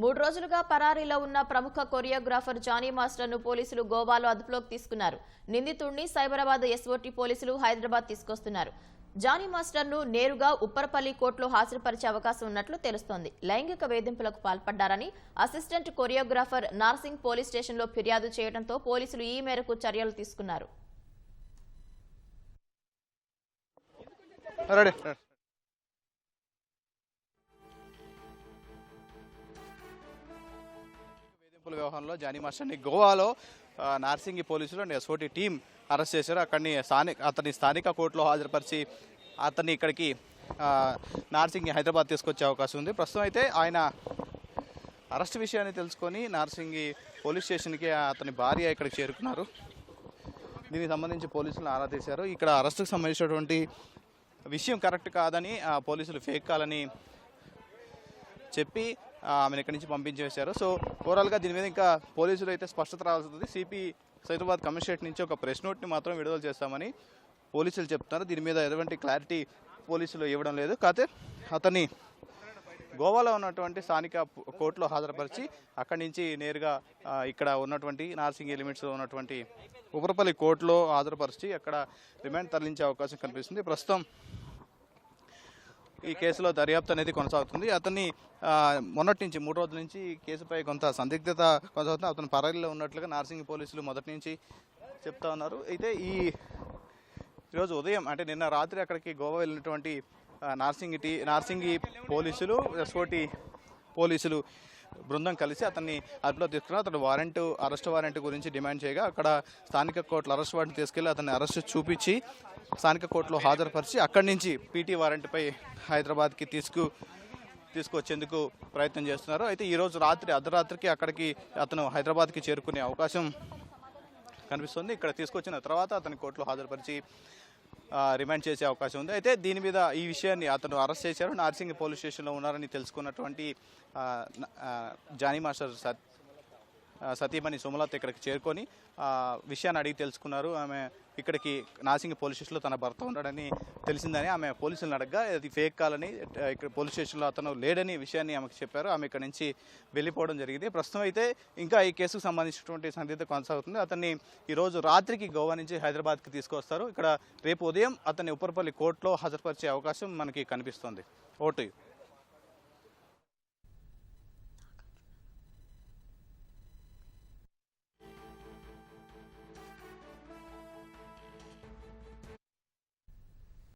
మూడు రోజులుగా పరారీలో ఉన్న ప్రముఖ కొరియోగ్రాఫర్ జానీ మాస్టర్ను పోలీసులు గోవాలో అదుపులోకి తీసుకున్నారు. నిందితుడిని సైబరాబాద్ ఎస్ఓటీ పోలీసులు హైదరాబాద్ తీసుకొస్తున్నారు. జానీ మాస్టర్ను నేరుగా ఉప్పరపల్లి కోర్టులో హాజరుపరిచే అవకాశం ఉన్నట్లు తెలుస్తోంది. లైంగిక వేధింపులకు పాల్పడ్డారని అసిస్టెంట్ కొరియోగ్రాఫర్ నార్సింగ్ పోలీస్ స్టేషన్లో ఫిర్యాదు చేయడంతో పోలీసులు ఈ మేరకు చర్యలు తీసుకున్నారు. ఆరోహణలో వేధింపుల జానీ మాస్టర్ని గోవాలో నార్సింగి పోలీసులు అండ్ ఎస్ఓటి టీం అరెస్ట్ చేశారు. అక్కడిని స్థానిక అతని స్థానిక కోర్టులో హాజరుపరిచి అతన్ని ఇక్కడికి నార్సింగి హైదరాబాద్ తీసుకొచ్చే అవకాశం ఉంది. ప్రస్తుతం అయితే ఆయన అరెస్ట్ విషయాన్ని తెలుసుకొని నార్సింగి పోలీస్ స్టేషన్కి అతని భార్య ఇక్కడికి చేరుకున్నారు. దీనికి సంబంధించి పోలీసులు ఆరా తీశారు. ఇక్కడ అరెస్టుకు సంబంధించినటువంటి విషయం కరెక్ట్ కాదని ఆ, పోలీసులు ఫేక్ కాలని చెప్పి ఆమెను ఇక్కడి నుంచి పంపించేశారు. సో ఓవరాల్గా దీని మీద ఇంకా పోలీసులు అయితే స్పష్టత రావాల్సి సిపి సైదాబాద్ కమిషనరేట్ నుంచి ఒక ప్రెస్ నోట్ని మాత్రం విడుదల చేస్తామని పోలీసులు చెప్తున్నారు. దీని మీద ఎటువంటి క్లారిటీ పోలీసులు ఇవ్వడం లేదు. కాకపోతే అతన్ని గోవాలో ఉన్నటువంటి స్థానిక కోర్టులో హాజరుపరిచి అక్కడి నుంచి నేరుగా ఇక్కడ ఉన్నటువంటి నార్సింగ్ ఎలిమెంట్స్లో ఉన్నటువంటి ఉపరపల్లి కోర్టులో హాజరుపరిచి అక్కడ రిమాండ్ తరలించే అవకాశం కనిపిస్తుంది. ప్రస్తుతం ఈ కేసులో దర్యాప్తు అనేది కొనసాగుతుంది. అతన్ని మొన్నటి నుంచి మూడు రోజుల నుంచి కేసుపై కొంత సందిగ్ధత కొనసాగుతుంది. అతను పరారీలో ఉన్నట్లుగా నార్సింగ్ పోలీసులు మొదటి నుంచి చెప్తా ఉన్నారు. అయితే ఈ ఈరోజు ఉదయం అంటే నిన్న రాత్రి అక్కడికి గోవా వెళ్ళినటువంటి నార్సింగి టీ నార్సింగి పోలీసులు ఎస్ఓటి పోలీసులు బృందం కలిసి అతన్ని అదుపులో తీసుకున్నారు. అతను వారెంట్ అరెస్ట్ వారెంట్ గురించి డిమాండ్ చేయగా అక్కడ స్థానిక కోర్టులో అరెస్ట్ వారెంట్ తీసుకెళ్ళి అతన్ని అరెస్ట్ చూపించి స్థానిక కోర్టులో హాజరుపరిచి అక్కడి నుంచి పీటీ వారెంట్పై హైదరాబాద్కి తీసుకు తీసుకొచ్చేందుకు ప్రయత్నం చేస్తున్నారు. అయితే ఈరోజు రాత్రి అర్ధరాత్రికి అక్కడికి అతను హైదరాబాద్కి చేరుకునే అవకాశం కనిపిస్తుంది. ఇక్కడ తీసుకొచ్చిన తర్వాత అతని కోర్టులో హాజరుపరిచి రిమాండ్ చేసే అవకాశం ఉంది. అయితే దీని మీద ఈ విషయాన్ని అతను అరెస్ట్ చేశారు. నార్సింగ్ పోలీస్ స్టేషన్లో ఉన్నారని తెలుసుకున్నటువంటి జానీ మాస్టర్ సత్ సతీమణి సుమలత ఇక్కడికి చేరుకొని విషయాన్ని అడిగి తెలుసుకున్నారు. ఆమె ఇక్కడికి నాసింగ్ పోలీస్ స్టేషన్లో తన భర్త ఉన్నాడని తెలిసిందని ఆమె పోలీసులను అడగగా అది ఫేక్ కాలని ఇక్కడ పోలీస్ స్టేషన్లో అతను లేడని విషయాన్ని ఆమెకు చెప్పారు. ఆమె ఇక్కడ నుంచి వెళ్ళిపోవడం జరిగింది. ప్రస్తుతం అయితే ఇంకా ఈ కేసుకు సంబంధించినటువంటి సందిగ్ధ కొనసాగుతుంది. అతన్ని ఈరోజు రాత్రికి గోవా నుంచి హైదరాబాద్కి తీసుకొస్తారు. ఇక్కడ రేపు ఉదయం అతన్ని ఉపరపల్లి కోర్టులో హాజరుపరిచే అవకాశం మనకి కనిపిస్తుంది. ఓటు